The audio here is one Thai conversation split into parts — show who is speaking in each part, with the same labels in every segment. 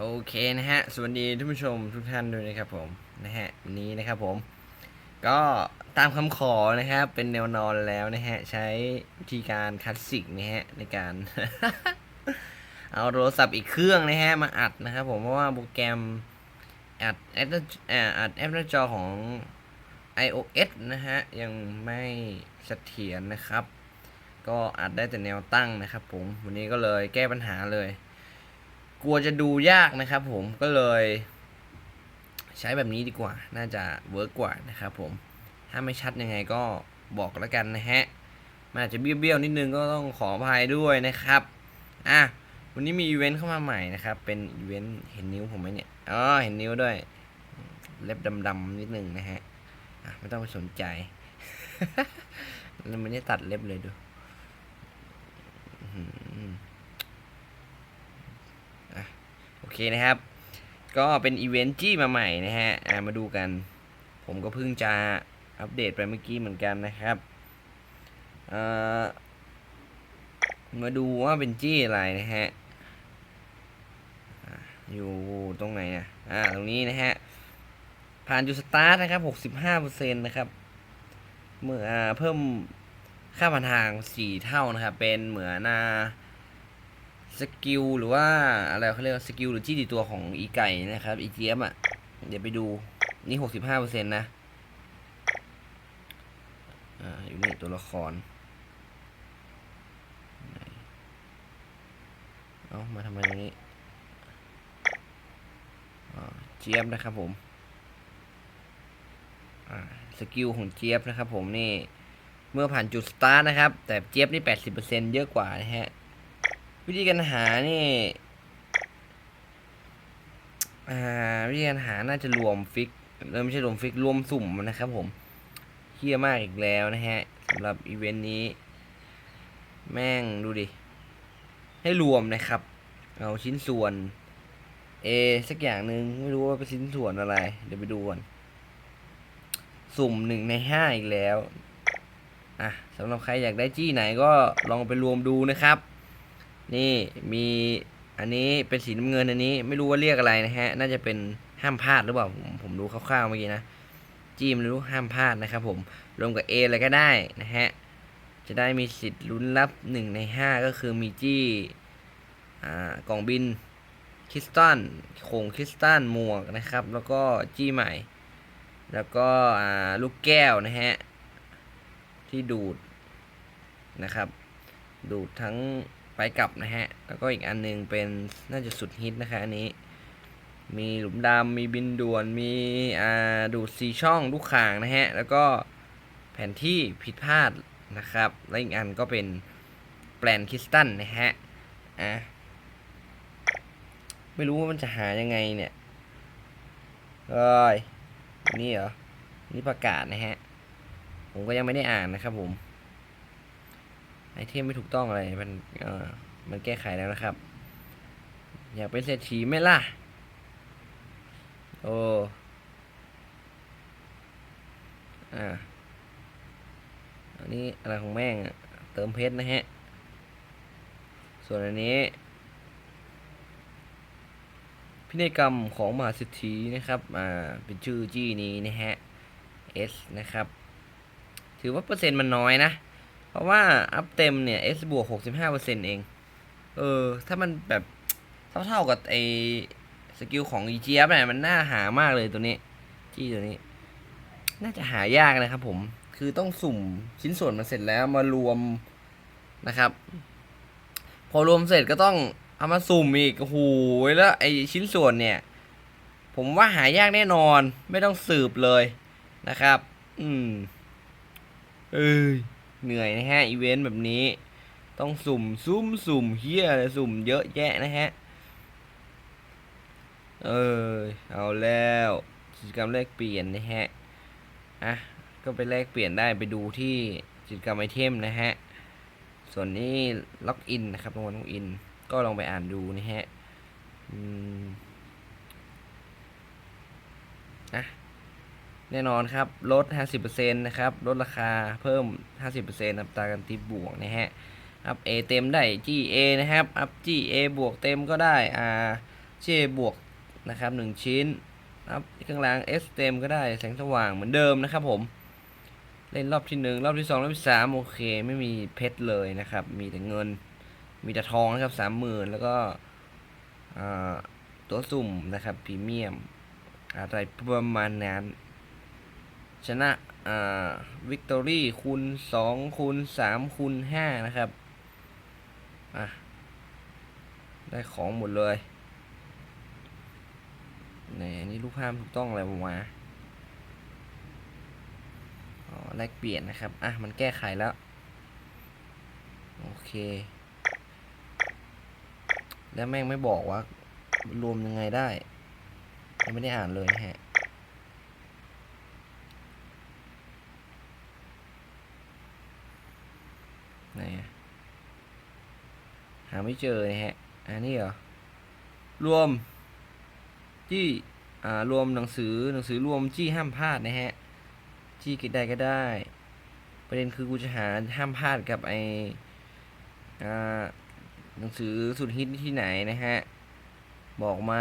Speaker 1: โอเคนะฮะ สวัสดีท่านผู้ชมทุกท่านด้วยนะครับผม นะฮะ วันนี้นะครับผม ก็ตามคำขอนะครับ เป็นแนวนอนแล้วนะฮะ ใช้วิธีการคลาสสิกนะฮะ ในการ เอาโทรศัพท์อีกเครื่องนะฮะ มาอัดนะครับผม เพราะว่าโปรแกรมอัดแอปอัดแอปหน้าจอของ iOS นะฮะ ยังไม่เสถียรนะครับ ก็อัดได้แต่แนวตั้งนะครับผม วันนี้ก็เลยแก้ปัญหาเลย กลัวจะดูยากนะครับผมก็เลย ใช้แบบนี้ดีกว่า น่าจะเวิร์กกว่านะครับผมถ้าไม่ชัดยังไงก็บอกแล้วกันนะฮะมันอาจจะเบี้ยวๆนิดนึงก็ต้องขออภัยด้วยนะครับอะวันนี้มีอีเวนต์เข้ามาใหม่นะครับ เป็นอีเวนต์เห็นนิ้วผมไหมเนี่ยอ๋อเห็นนิ้วด้วย เล็บดำๆนิดนึงนะฮะอะไม่ต้องไปสนใจแล้วมันได้ตัดเล็บเลยดูอื้อหืออะโอ เคนะครับ ก็เป็นอีเวนต์จี้มาใหม่นะฮะมาดูกัน ผมก็เพิ่งจะอัปเดตไปเมื่อกี้เหมือนกันนะครับมาดูว่าเป็นจี้อะไรนะฮะอยู่ตรงไหนอะอ่าตรงนี้นะฮะ ผ่านจุดสตาร์ทนะครับ 65%นะครับ เมื่อเพิ่มค่าผ่านทาง 4 เท่านะครับ เป็นเหมือนอ่า สกิลหรือว่าอะไรเขาเรียกสกิลหรือที่ดีตัวของอีไก่นะครับอีเจียมอะ เดี๋ยวไปดูนี่65%นต์นะ อ่า อยู่นี่ตัวละคร เอามาทำไมตรงนี้เจี๊ยบนะครับผมอ่าสกิลของเจี๊ยบนะครับผมนี่ เมื่อผ่านจุดสตาร์ทนะครับ แต่เจี๊ยบนี่80%เยอะกว่านะฮะ วิธีการหานี่อ่าวิธีการหาน่าจะรวมฟิกเออไม่ใช่รวมฟิกรวมสุ่มนะครับผมเฮี้ยมากอีกแล้วนะฮะสำหรับอีเวนต์นี้ แม่งดูดิ ให้รวมนะครับ เอาชิ้นส่วน A สักอย่างหนึ่งไม่รู้ว่าเป็นชิ้นส่วนอะไร เดี๋ยวไปดูก่อนสุ่มหนึ่งในห้าอีกแล้ว อะสำหรับใครอยากได้จี้ไหนก็ลองไปรวมดูนะครับ นี่มีอันนี้เป็นสีน้ำเงินอันนี้ ไม่รู้ว่าเรียกอะไรนะฮะ น่าจะเป็นห้ามพลาดหรือเปล่าผมผมดูคร่าวๆเมื่อกี้นะจีมรู้ห้ามพลาดนะครับผมรวมกับ A อะไรก็ได้นะฮะจะได้มีสิทธิ์ลุ้นรับหนึ่งในห้าก็คือมีจี้อ่ากล่องบินคริสตัลโคงคริสตัลหมวกนะครับ แล้วก็จี้ใหม่ แล้วก็ลูกแก้วนะฮะ ที่ดูดนะครับ ดูดทั้ง ไปกลับนะฮะ แล้วก็อีกอันหนึงเป็นน่าจะสุดฮิตนะคะอันนี้ มีหลุมดำมีบินด่วน มีอ่าดูดสีช่องลูกข่างนะฮะ แล้วก็แผนที่ผิดพลาดนะครับ และอีกอันก็เป็นแปลนคริสตัลนะฮะ อะ ไม่รู้ว่ามันจะหายังไงเนี่ยเอ้ยนี่เหรอ นี่ประกาศนะฮะ ผมก็ยังไม่ได้อ่านนะครับผม ไอเทมไม่ถูกต้องอะไรมันเออมันแก้ไขแล้วนะครับ อยากเป็นเศรษฐีไหมล่ะ โอ้อ่าอันนี้อะไรของแม่งเติมเพชรนะฮะ ส่วนอันนี้ พินัยกรรมของมหาเศรษฐีนะครับ อ่า เป็นชื่อจี้นี้นะฮะ S นะครับ ถือว่าเปอร์เซ็นต์มันน้อยนะ ราะว่าอัพเต็มเนี่ย S บวก65%เอง เออ ถ้ามันแบบเท่าๆกับไอสกิลของ e g f เนี่ยมันน่าหามากเลยตัวนี้ จี้ตัวนี้ น่าจะหายากนะครับผม คือต้องสุ่มชิ้นส่วนมันเสร็จแล้วมารวมนะครับ พอรวมเสร็จก็ต้องเอามาสุ่มอีกโอ้โหแล้วไอชิ้นส่วนเนี่ย ผมว่าหายากแน่นอน ไม่ต้องสืบเลยนะครับ อืม เอ้ย เหนื่อยนะฮะอีเวนต์แบบนี้ ต้องสุ่มซุ่มสุ่มเฮียอะไรสุ่มเยอะแยะนะฮะ เออเอาแล้วกิจกรรมแลกเปลี่ยนนะฮะอะก็ไปแลกเปลี่ยนได้ไปดูที่กิจกรรมไอเทมนะฮะ ส่วนนี้ล็อกอินนะครับรางวัลล็อกอิน ก็ลองไปอ่านดูนะฮะ อืม อะ แน่นอนครับ ลด 50%นะครับ ลดราคาเพิ่ม 50%อัตราการตีบวกนะฮะ อัพ A เต็มได้ G A นะครับ อัพ G A บวกเต็มก็ได้อ่า J บวกนะครับหนึ่งชิ้นนะครับข้างล่าง S เต็มก็ได้ แสงสว่างเหมือนเดิมนะครับผม เล่นรอบที่หนึ่งรอบที่สองรอบที่สามโอเค ไม่มีเพชรเลยนะครับ มีแต่เงิน มีแต่ทองนะครับสามหมื่นแล้วก็ตัวสุ่มนะครับพรีเมียมอะไรประมาณนั้น ชนะอ่าวิกตอรี่คูณสองคูณสามคูณห้านะครับ อะ ได้ของหมดเลยนอันนี้รูปภาพถูกต้องอะไรผมมาอ๋อแลกเปลี่ยนนะครับ อะ มันแก้ไขแล้ว โอเค แล้วแม่งไม่บอกว่ารวมยังไงได้ ยังไม่ได้อ่านเลยนะฮะ ไหนอะหาไม่เจอนะฮะ อันนี้เหรอ รวมจี้อ่ารวมหนังสือหนังสือรวมจี้ห้ามพลาดนะฮะ จี้กิดได้ก็ได้ ประเด็นคือกูจะหาห้ามพลาดกับไออ่าหนังสือสุดฮิตที่ไหนนะฮะ บอกไหม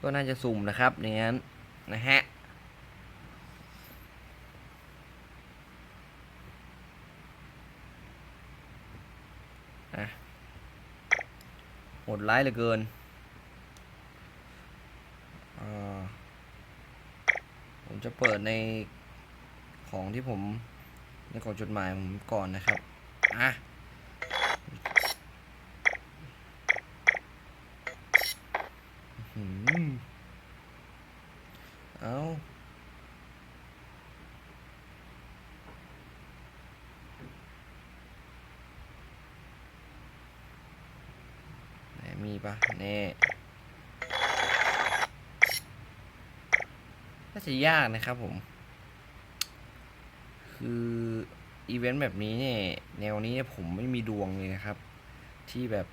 Speaker 1: ก็น่าจะสุ่มนะครับอย่างนั้นนะฮะ หดร้ายเหลือเกินผมจะเปิดในของที่ผมในของจดหมายผมก่อนนะครับ อะ หืมเอาไหน มีปะแน่น่าจะยากนะครับผม คืออีเวนต์แบบนี้เนี่ย แนวนี้ผมไม่มีดวงเลยนะครับ ที่แบบ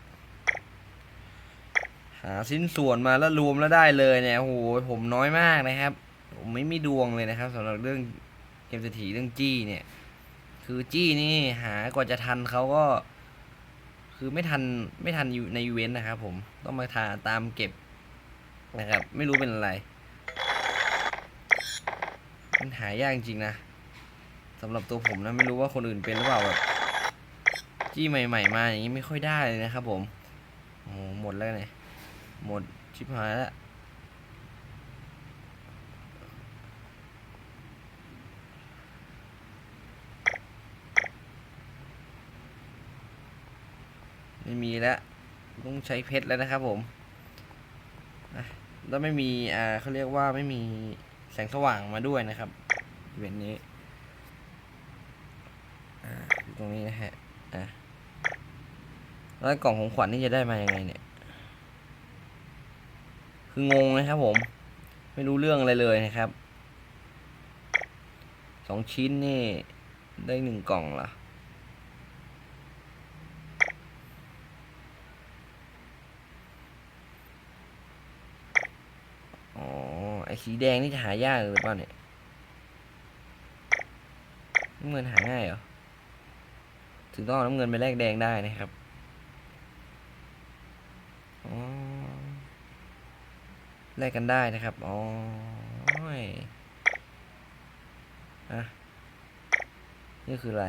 Speaker 1: หาชิ้นส่วนมาแล้วรวมแล้วได้เลยเนี่ยโอ้โหผมน้อยมากนะครับ ผมไม่มีดวงเลยนะครับสำหรับเรื่องเกมเศรษฐีเรื่องจี้เนี่ย คือจี้นี่หากว่าจะทันเขาก็ คือไม่ทันไม่ทันอยู่ในอีเวนต์นะครับผมต้องมาทาตามเก็บนะครับ ไม่รู้เป็นอะไร มันหายากจริงนะสำหรับตัวผมนะไม่รู้ว่าคนอื่นเป็นหรือเปล่าแบบจี้ใหม่ ๆ มาอย่างนี้ไม่ค่อยได้เลยนะครับผมโอ้หหมดแล้วเนี่ยหมดชิบหายแล้ว ไม่มีแล้วต้องใช้เพชรแล้วนะครับผมแล้วไม่มีอ่าเขาเรียกว่าไม่มีแสงสว่างมาด้วยนะครับอีเวนต์นี้อ่าตรงนี้นะฮะอะแล้วกล่องของขวัญนี่จะได้มายังไงเนี่ย คืองงนะครับผม ไม่รู้เรื่องอะไรเลยนะครับสองชิ้นนี่ได้หนึ่งกล่องเหรออ ไอ้ สีแดงนี่จะหายากหรือเปล่าเนี่ยน้ำเงินหาง่ายเหรอ ถึงต้องเอาน้ำเงินไปแลกแดงได้นะครับอ๋อแลกกันได้นะครับ อ๋ออยอะนี่คืออะไร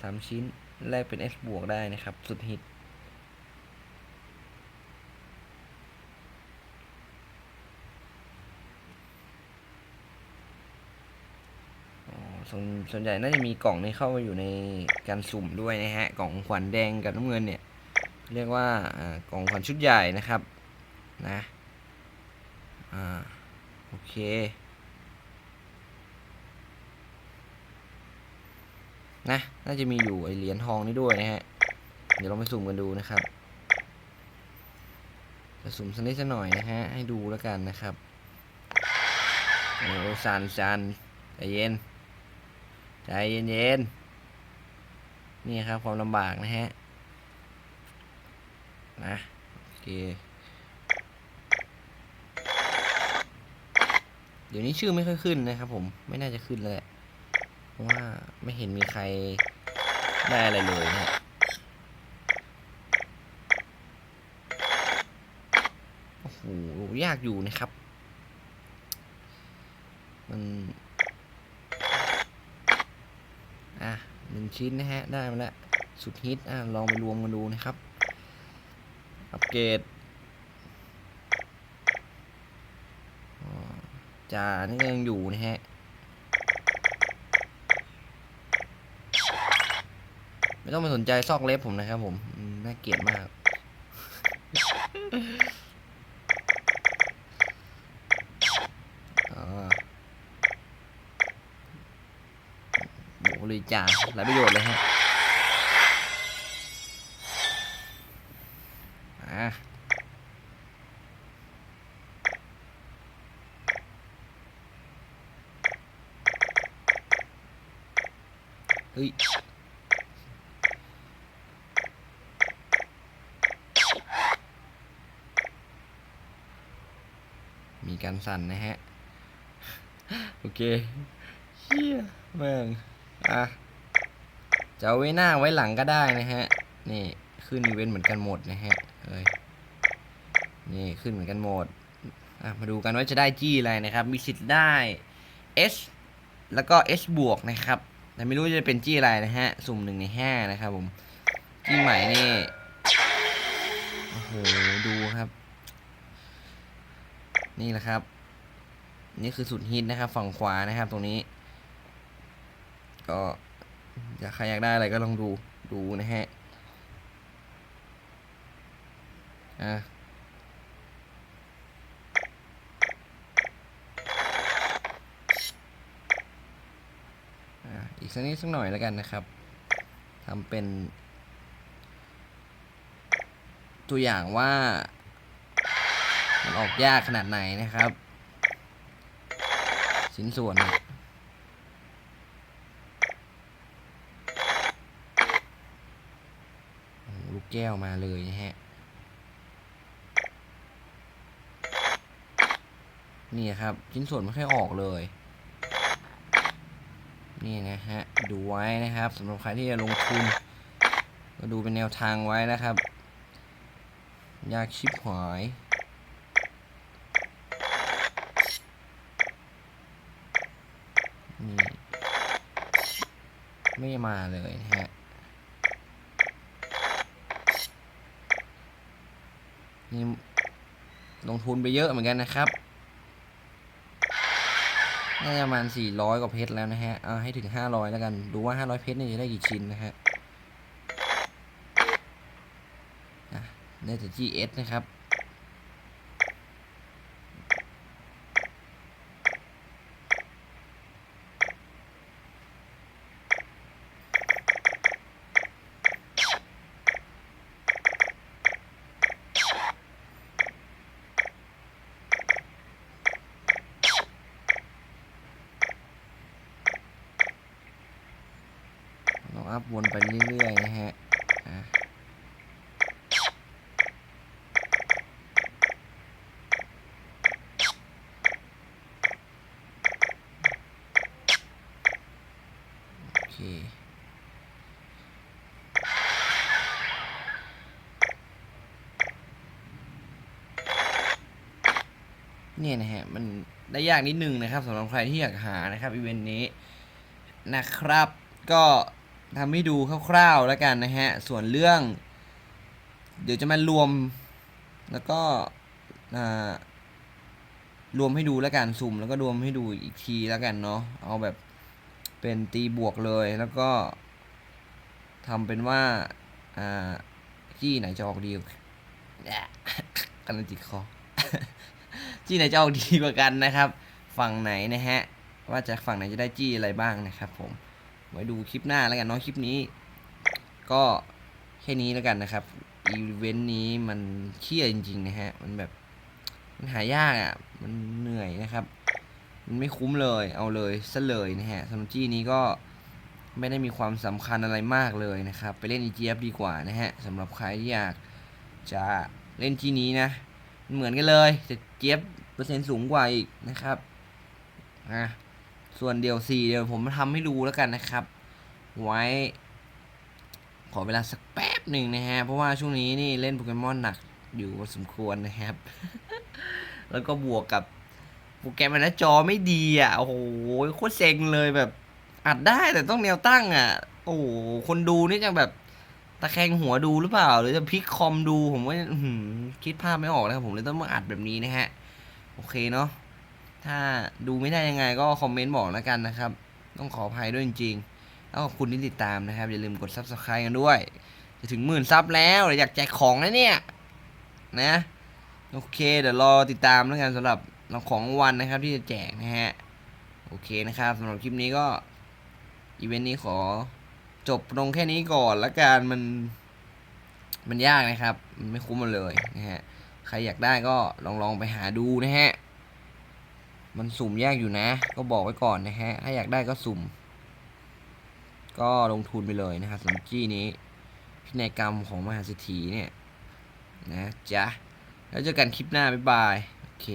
Speaker 1: สามชิ้น แลกเป็น S บวกได้นะครับ สุดฮิต อ๋อ ส่วนส่วนใหญ่น่าจะมีกล่องนี้เข้ามาอยู่ในการสุ่มด้วยนะฮะ กล่องขวัญแดงกับน้ำเงินเนี่ย เรียกว่ากล่องขวัญชุดใหญ่นะครับนะอ่าโอเคนะน่าจะมีอยู่ไอเหรียญทองนี่ด้วยนะฮะ เดี๋ยวเราไปสุ่มกันดูนะครับ จะสุ่มสักนิดสักหน่อยนะฮะ ให้ดูแล้วกันนะครับโอ้ซันซันใจเย็น ใจเย็นๆ นี่ครับความลำบากนะฮะ นะโอเคเดี๋ยวนี้ชื่อไม่ค่อยขึ้นนะครับผมไม่น่าจะขึ้นเลยแหละราะว่าไม่เห็นมีใครได้อะไรเลยนะฮะโอ้โหยากอยู่นะครับ มัน อะหนึ่ง ชิ้นนะฮะ ได้มาแล้ว สุดฮิตอะลองไปรวมกันดูนะครับ อัปเกรดจ่านี่ยังอยู่นะฮะ ไม่ต้องไปสนใจซอกเล็บผมนะครับผมอืมน่าเกลียดมาก อ๋อ โบเลยจ่าหลายประโยชน์เลยฮะอะเฮ้ยมีการสั่นนะฮะ โอเคเฮียแม่ง อะจะเอาไว้หน้าไว้หลังก็ได้นะฮะ นี่ขึ้นอีเวนต์เหมือนกันหมดนะฮะเอ้ยนี่ขึ้นเหมือนกันหมดอะมาดูกันว่าจะได้จี้อะไรนะครับ มีสิทธิ์ได้ S แล้วก็ S บวกนะครับ แต่ไม่รู้จะเป็นจี้อะไรนะฮะ สุ่มหนึ่งในห้านะครับผม จี้ใหม่นี่ โอ้โห ดูครับ นี่แหละครับ นี่คือสุดฮิตนะครับ ฝั่งขวานะครับตรงนี้ ก็อยากใครอยากได้อะไรก็ลองดูดูนะฮะอะอีกสักนิดสักหน่อยแล้วกันนะครับทำเป็น ตัวอย่างว่า มันออกยากขนาดไหนนะครับ ชิ้นส่วนนี่ยโอ้โหลูก แก้วมาเลยนะฮะ นี่ครับชิ้นส่วนไม่ค่อยออกเลย นี่นะฮะ ดูไว้นะครับสำหรับใครที่จะลงทุน ก็ดูเป็นแนวทางไว้นะครับ ยากชิบหายนี่ไม่มาเลยนะฮะ นี่ ลงทุนไปเยอะเหมือนกันนะครับน่าจะประมาณ400 กว่าเพชรแล้วนะฮะ เอาให้ถึง 500 แล้วกัน ดูว่า 500 เพชรนี่จะได้กี่ชิ้นนะฮะอะได้แต่ GS นะครับ เราอัพวนไปเรื่อยๆนะฮะอะโอเคเนี่ยนะฮะ มันได้ยากนิดนึงนะครับสำหรับใครที่อยากหานะครับอีเวนต์นี้นะครับ ก็ ทำให้ดูคร่าวๆแล้วกันนะฮะ ส่วนเรื่อง เดี๋ยวจะมารวม แล้วก็รวมให้ดูแล้วกันสุ่มแล้วก็รวมให้ดูอีกทีแล้วกันเนาะเอาแบบเป็นตีบวกเลยแล้วก็ทำเป็นว่าอ่าจี้ไหนจะออกดีกว่าแอะกำลังจิตคอจี้ไหนจะออกดีกว่ากันนะครับ ฝั่งไหนนะฮะ ว่าจะฝั่งไหนจะได้จี้อะไรบ้างนะครับผม ไว้ดูคลิปหน้าแล้วกันเนาะคลิปนี้ ก็แค่นี้แล้วกันนะครับอีเวนต์นี้มันเครียดจริง ๆ นะฮะ มันแบบมันหายากอะ มันเหนื่อยนะครับ มันไม่คุ้มเลย เอาเลยซะเลยนะฮะสำหรับจี้นี้ก็ไม่ได้มีความสำคัญอะไรมากเลยนะครับ ไปเล่น EGF ดีกว่านะฮะสำหรับใครที่อยากจะเล่นจี้นี้นะมันเหมือนกันเลยแต่เจี๊ยบเปอร์เซ็นต์สูงกว่าอีกนะครับอะ ส่วนเดียวสี่เดี๋ยวผมทำให้ดูแล้วกันนะครับ ไว้ ขอเวลาสักแป๊บหนึ่งนะฮะ เพราะว่าช่วงนี้นี่เล่นโปเกมอนหนักอยู่พอสมควรนะครับ แล้วก็บวกกับโปรแกรมมันหน้าจอไม่ดีอะ โอ้โหโคตรเซ็งเลยแบบ อัดได้แต่ต้องแนวตั้งอะ โอ้โหคนดูนี่จะแบบตะแคงหัวดูหรือเปล่า หรือจะพลิกคอมดูผมว่าคิดภาพไม่ออกนะครับผมเลยต้องมาอัดแบบนี้นะฮะ โอเคเนาะ ถ้าดูไม่ได้ยังไงก็คอมเมนต์บอกแล้วกันนะครับ ต้องขออภัยด้วยจริงๆแล้วขอบคุณที่ติดตามนะครับ อย่าลืมกด subscribe กันด้วย จะถึงหมื่นซับแล้วอยากแจกของแล้วเนี่ย นะ โอเคเดี๋ยวรอติดตามแล้วกันสำหรับเราของรางวันนะครับที่จะแจกนะฮะ โอเคนะครับสำหรับคลิปนี้ก็อีเวนต์นี้ขอจบลงแค่นี้ก่อนละกันมัน มันยากนะครับ มันไม่คุ้มมันเลยนะฮะ ใครอยากได้ก็ลองลองไปหาดูนะฮะ มันสุ่มยากอยู่นะ ก็บอกไว้ก่อนนะฮะ ถ้าอยากได้ก็สุ่ม ก็ลงทุนไปเลยนะครับสำหรับจี้นี้ พินัยกรรมของมหาเศรษฐีเนี่ย นะจ๊ะ แล้วเจอกันคลิปหน้า บ๊ายบาย โอเค